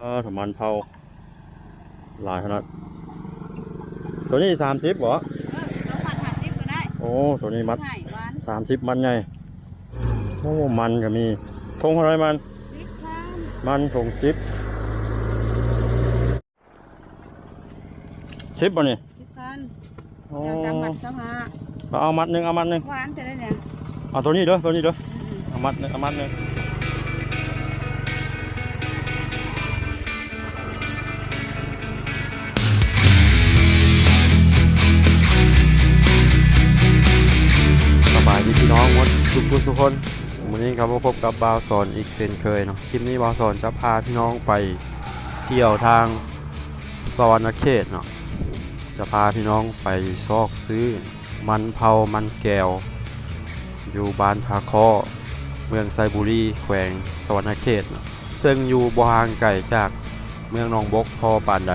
เออถมันเผาหลายขนาดตัวนี้สามสิบเหรอเออเราผัดผัดซิปก็ได้โอ้ตัวนี้มัดใช่หวานสามสิบมันไงโอ้มันก็มีทงอะไรมัน ซิปข้ามมันทงสิบสิบป่ะนี่ซิปพันโอ้เดี๋ยวจะหมัดจะมาเอามัดหนึ่งเอามัดหนึ่งหวานจะได้เนี่ยเอาตัวนี้เด้อตัวนี้เด้ออืมเอามัดหนึ่งเอามัดหนึ่ง น้องหมดทุกคนทุกคนวันนี้ครับมาพบกับบาวสอนอีกเช่นเคยเนาะคลิปนี้บาวสอนจะพาพี่น้องไปเที่ยวทางสวรรณเขตเนาะจะพาพี่น้องไปซอกซื้อมันเผามันแก้ว อยู่บ้านทาคอเมืองไซบุรีแขวงสวรรณเขตเนาะซึ่งอยู่บ่ห่างไกลจากเมืองหนองบกพอปานใด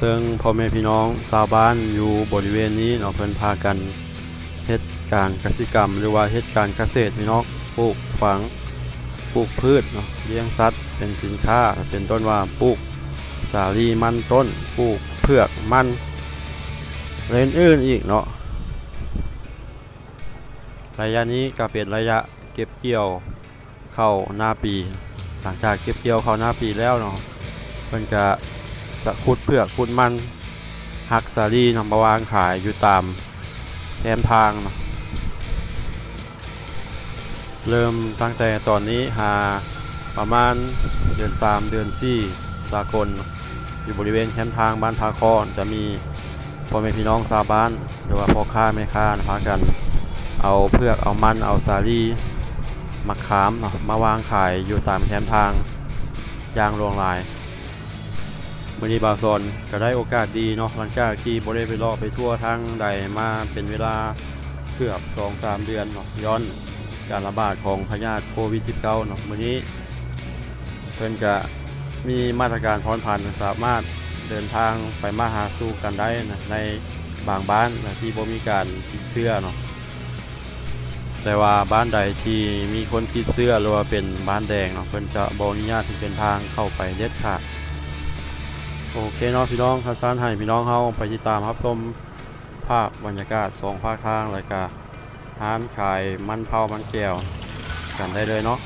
ซึ่งพ่อแม่พี่น้องชาวบ้านอยู่บริเวณนี้เนาะเพิ่นพากัน การกสิกรรม หรือว่าเฮ็ดการเกษตรพี่น้องปลูกฝังปลูกพืชเนาะเลี้ยงสัตว์เป็นสินค้าเป็นต้นว่าปลูกสาลีมันต้นปลูกเผือกมันและอื่นอีกเนาะระยะนี้ก็เป็นระยะเก็บเกี่ยวเข้าหน้าปี หลังจากเก็บเกี่ยวเข้าหน้าปีแล้วเนาะเพิ่นก็จะขุดเผือกขุดมันหักสาลีนำมาวางขายอยู่ตามแคมทางเนาะ เริ่มตั้งแต่ตอนนี้หาประมาณเดือน 3 เดือน 4 สากล อยู่บริเวณแคมทางบ้านทาคอนจะมีพ่อแม่พี่น้องชาวบ้าน หรือว่าพ่อค้าแม่ค้าพากัน เอาเพือกเอามันเอาสาลีมะขามมาวางขายอยู่ตามแคมป์ทางยางรวงลายวันนี้บาซอนก็ได้โอกาสดีเนาะหลังจากที่บริไปเลาะไปทั่วทางใดมาเป็นเวลาเกือบ2-3 เดือนเนาะย้อน การระบาดของพยาธิโควิด -19 เนาะวันนี้ เพิ่นจะมีมาตรการผ่อนผันสามารถเดินทางไปมาหาสู่กันได้นะในบางบ้านนะที่บ่มีการติดเสื้อเนาะแต่ว่าบ้านใดที่มีคนติดเสื้อหรือว่าเป็นบ้านแดงเนาะเพิ่นจะบ่อนุญาตให้เป็นทางเข้าไปเด็ดขาดโอเคเนาะพี่น้องทัศนให้พี่น้องเฮาไปติดตามรับชมภาพบรรยากาศสองภาคทางแล้วก็ร้านขายมันเผามันแก้วกันได้เลยเนาะ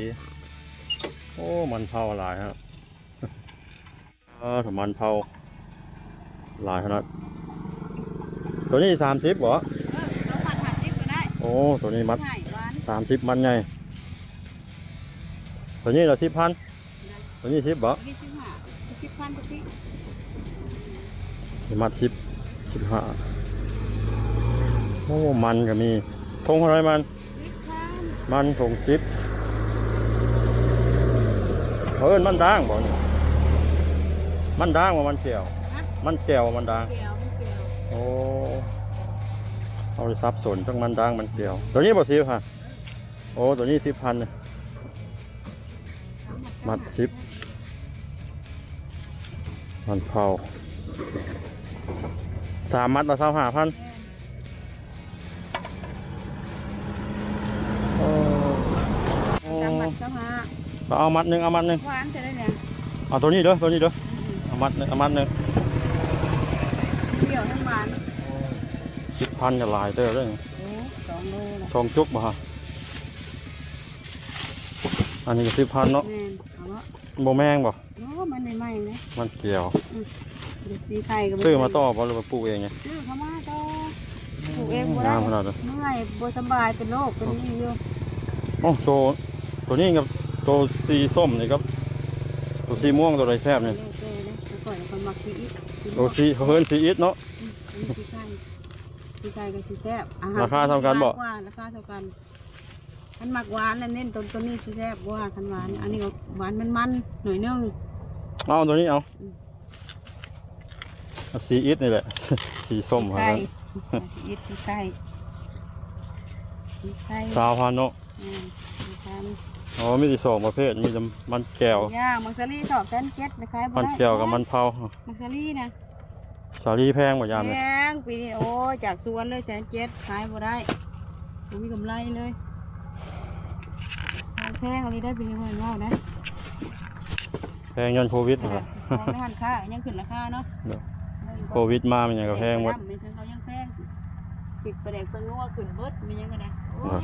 หลายทีโอ้ มันเผาหลายครับเออถ้ามันเผาหลายขนาดตัวนี้สามสิบเหรอเออเราผัดผัดซิปก็ได้โอ้ตัวนี้มัดใช่หวานสามสิบมันไงตัวนี้เราสิบพันตัวนี้สิบเหรอยี่สิบห้าสิบพันทุกที่มัดสิบสิบห้าโอ้มันก็มีทงอะไรมันซิปข้ามมันทงสิบ เขาเอิ้นมันด่างบ่เนี่ยมันด่างว่ามันแก้วนะมันแก้วว่ามันด่างเกลียวไม่เกลียวโอ้เอาไปซับสนจังมันด่างมันแก้วตัวนี้บ่สิบค่ะ โอ้ตัวนี้สิบพันเนี่ยมัดสิบมันเผาสามมัดละเท่าห้าพัน เอามัดหนึ่งเอามัดหนึ่งหวานจะได้เนี่ยเอาตัวนี้เด้อตัวนี้เด้ออืมเอามัดหนึ่งเอามัดหนึ่งเปรี้ยวทั้งหวานสิบพันจะหลายเตอร์เลยโอ้สองโลละทองจุกบ่ฮะอันนี้ก็สิบพันเนาะแม่นเอาวะโบแมงบ่โอ้มันใหม่ๆเลยมันเกี่ยวเด็กสีไข่ก็ซื้อมาต่อบ่หรือว่าปลูกเองไงซื้อเข้ามาต่อปลูกเองบ่ได้งามขนาดนั้นเมื่อยบ่สำบายเป็นโรคเป็นนี่อยู่โอ้ตัวตัวนี้กับ ตัวสีส้มนี่ครับ ตัวสีม่วงตัวไรแซ่บเลินี่กเลยนะแล้วก่อนคนมักสีอีกตัวสีเขาเฮินสีอิดเนาะ อืมอันนี้สีไข่สีไข่กับสีแซ่บอาหราคาเท่ากันบ่กว่าราคาเท่ากันอันหมักหวานแล้วเน้นตัวตัวนี้สีแซ่บกว่าคันหวาน อันนี้ก็หวานมันๆหน่อยนึง เอาตัวนี้เอาอืม เอาสีอิดนี่แหละ สีส้มคไข่รับสีอีกสีไข่สีไข่สาวพันเนาะอืม สีไข่อ๋อมีที่สองประเภทมีแต่มันแก้วย่างมังสลีสอบแสนเจ็ดนะคะบ่มันได้แก้วกับมันเผามังสลีนะสาลีแพงกว่ายามแพเลยงปีนี้โอ้จากสวนเลยแสนเจ็ดขายบ่ได้บ่มีกำไรเลยแพงอะไรได้ปีนี้เหมือนว่านะแพงย้อนโควิดเหรอของในหันค่ายังขึ้นราคาเนาะเดี๋ยวโควิดมามันยังก็แพงหมด มันคือเขายังแพงปิดประเด็กเพิ่งนัวขึ้นเบิดมียังไงนะโอ้ครับ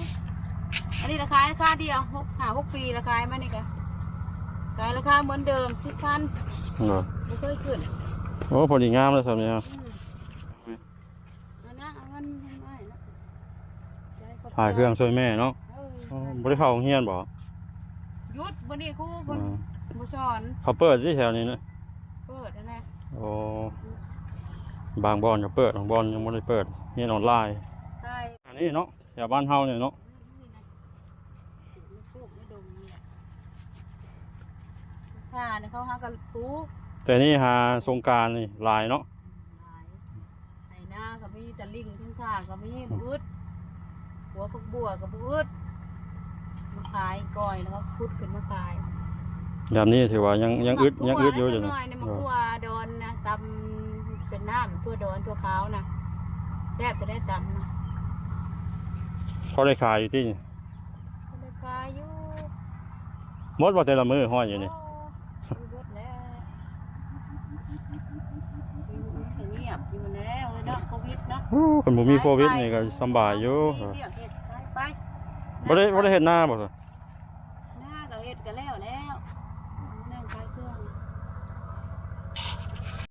อันนี้ราคาราคาเดียวหกหาหกปีราคามานี่กะขายราคาเหมือนเดิมสิบพันเหรอไม่เคยขึ้นโอ้พอดีงามเลยสำเนียงอืมเอานะเอาเงินทำไมนะใจขบใจถ่ายเครื่องช่วยแม่เนาะเออ๋ออบ่ได้เข้าโรงเรียนบ่หยุดวันนี้ครูคอ๋นอมาสอนเขาเปิดที่แถวนี้นะเปิดนะนะโอ้บางบอนก็เปิดบางบอนยังไม่ได้เปิดเรียนออนไลน์ใช่อันนี้เนาะแถวบ้านเฮาเนี่ยเนาะนี่นะไม่พูดไม่ดมนี่แหละ ค่ะเนี่ยเขาหากันปลูกแต่นี่หาสงกรารนี่หลายเนาะหลายไอ้หน้าก็มีตะลิงทั้งข้างก็มีบืดหัวพวกบัวก็บืดมาขายก่อยแล้วก็พุดขึ้นมาขายแบบนี้ถือว่ายังยังอึดยังอึดอยู่จัจ้ะงนะหน่อยเนี่ยมันกลัวโดนนะตำเป็นน้ำตัวโดนตัวขาวนะแทบจะได้ตำนะ เขาได้ขายอยู่ที่นี่ก็เลยขายอยู่ หมดว่าแต่ละมือห้อยอยู่นี่ โอ้ยเบิดแล้วอยู่เงียบอยู่แล้วเลยเนาะโควิดเนาะ คนบ่มีโควิดนี่ก็สำบายอยู่ไปเรียกเฮ็ดไปไปบ่ได้บ่ได้เฮ็ดหน้าบ่ซะหน้าก็เฮ็ดกันแล้วแล้วนั่งขายเครื่อง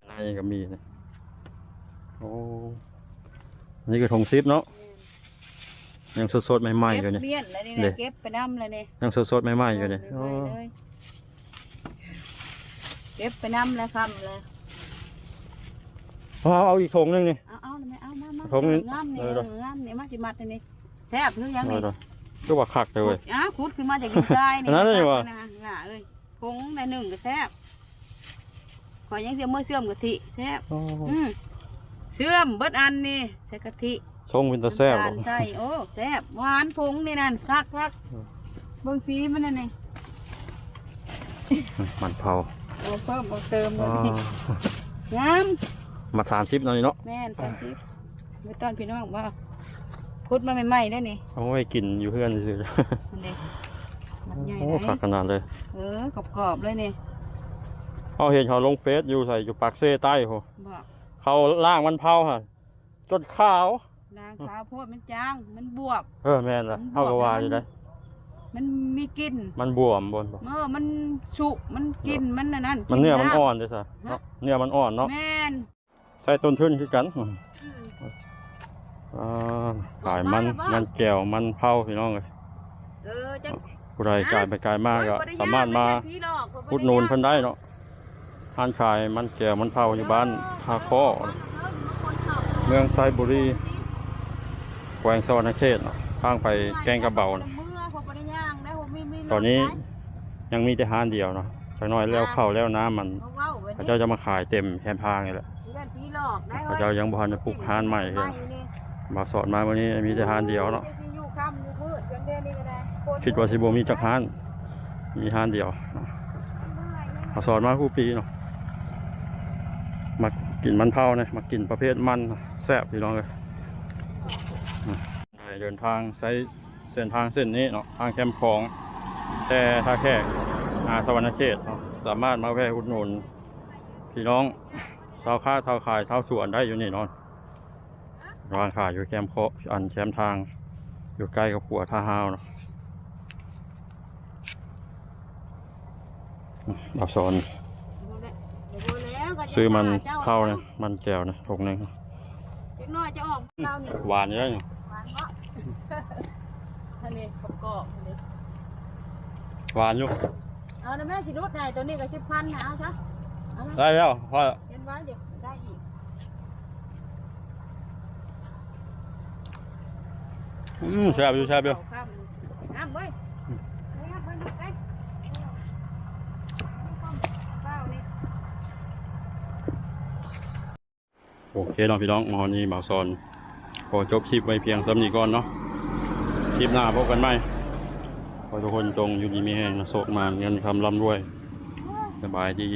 หน้ายังก็มีนะโอ้อันนี่ก็ทงซิปเนาะยังสดๆใหม่ๆอยู่เก็นี่บเบี้ยนเลยนี่เด้นะเก็บไปน้ำเลยนี่ยังสดๆใหม่ๆอยู่นี่เลโอ้ยเลยเก็บไปน้ำเลยคำเลยเอาเอาอีกทงหนึงนี่ เอาเอาเลยไหมเอามามาผมนี่งามนี่เออเอองามนี่มาสิมัดเลยนี่แซ่บหรือยังนี่เอาๆก็ว่าคักเลยเว้ยอ้าวขุดขึ้นมาจากดินทรายนี่อันนั้นเลยว่ะนะง่าเอ้ยคงในหนึ่งก็แซ่บขอยยังเสียเมื่อเชื่อมกะทิแซ่บโอ้อืมเชื่อมเบิดอันนี่ใส่กะทิทงวินเตอร์แซ่บน้ำตาลใส่โอ้แซ่บหวานผงนี่นั่นคักคักอืมเบิ่งสีมันนั่นนี่มันเผาเอาเพิ่มเอาเติมเลอ๋อยงาม มาสามสิบหน่อยเนาะแม่นสามสิบไม่ต้อนพี่น้องว่าพุดมาใหม่ๆได้นี่เอาไว้กินอยู่เพื่อนซื่อมันเด็กมันใหญ่โอ้เลคักยขนาดเลย เออกรอบๆเลยนี่เขาเห็นเขาลงเฟซอยู่ใส่อยู่ปากเซ่ใต้โหบอกเขาล่างมันเผาฮะจนขาวนางขาวโพดมันจางมันบวบเออแม่นละเขาก็ว่าอยู่ได้มันมีกลิ่นมันบวมบนบ่เออมันสุมันกลิ่นมันนั่นนั่นมันเนื้อมันกลิ่อ่อนด้วยซะเนาะเนื้อมันอ่อนเนาะแม่น ใช้ต้นทุนคือกันอืมอืมอ่าขายมันมันแก้วมันเผาพี่น้องเลยเออจังผู้ใดกายไปกายมากก็โอ้ยบ่ได้สามารถมาย่งไได้พี่หรอกบ่ได้พุดหนูนเพิ่นได้เนาะห้านขายมันแก้วมันเผาอยู่บ้านทาคอเมืองไซบุรีแขวงสวรรณเขตเนาะทางไปแกงกระเบาน่ะเมื่อผมบ่ได้ย่างได้ผมมีมีตอนนี้ยังมีแต่ห้านเดียวเนาะสักหน่อยแล้วเข้าแล้วน้ำมันเขาเว้าไว้พระเจ้าจะมาขายเต็มแคมทางนี่แหละเพื่อนพี่ หลอกได้พระเจ้ายังบ่ทันจะปลูกห้านใหม่เลยมาสอนมาวันนี้มีแต่ห้านเดียวเนาะจะสิอยู่ค่ำอยู่มืดจนเดือนนี้ก็ได้คนคิดว่าสิบ่มีจักห้านมีห้านเดียวมาสอนมาคู่ปีเนาะมากินมันเผาเนี่ยมากินประเภทมันแซ่บพี่น้องเลยอะได้เดินทางใช้เส้นทางเส้นนี้เนาะทางแคมป์ของแต่ท่าแขกอาสวรรณเขตเนาะสามารถมาแวะอุดหนุนพี่น้อง ชาวค้าชาวขายชาวสวนได้อยู่นี่เนาะร้านขายอยู่แคมป์เคาะอันแคมป์ทาง อยู่ใกล้กับขัวท่าห้าวเนาะดับสอนเดี๋ยวแล้วก็จะซื้อมันจ้เข้าเนี่ยมันแก้วนะถกหนึ่งเด็กน้อยจะออกเรานี่หวานอยู่แล้วนี่หวานเพราะทะเลประกอบทะเลหวานอยู่เอานะแม่สิรุดได้ตัวนี้ก็สิบพันนะเอาซะเอามาได้แล้วพ่อเห็น ไว้เดี๋ยวได้อีกอืมแซ่บอยู่แซ่บอยู่เอาข้ามน้ำเว้ยเอาน้ำเว้ยลูกเอ้ยข้าวนี่โอเคเนาะพี่น้องมอนี้บ่าวซอนขอจบคลิปไว้เพียงสำนี้ก่อนเนาะคลิปหน้าพบกันไหมขอทุกคนจงอยู่ดีมีแห้งนะโศกมานเงินคำร่ำรวย สบายดี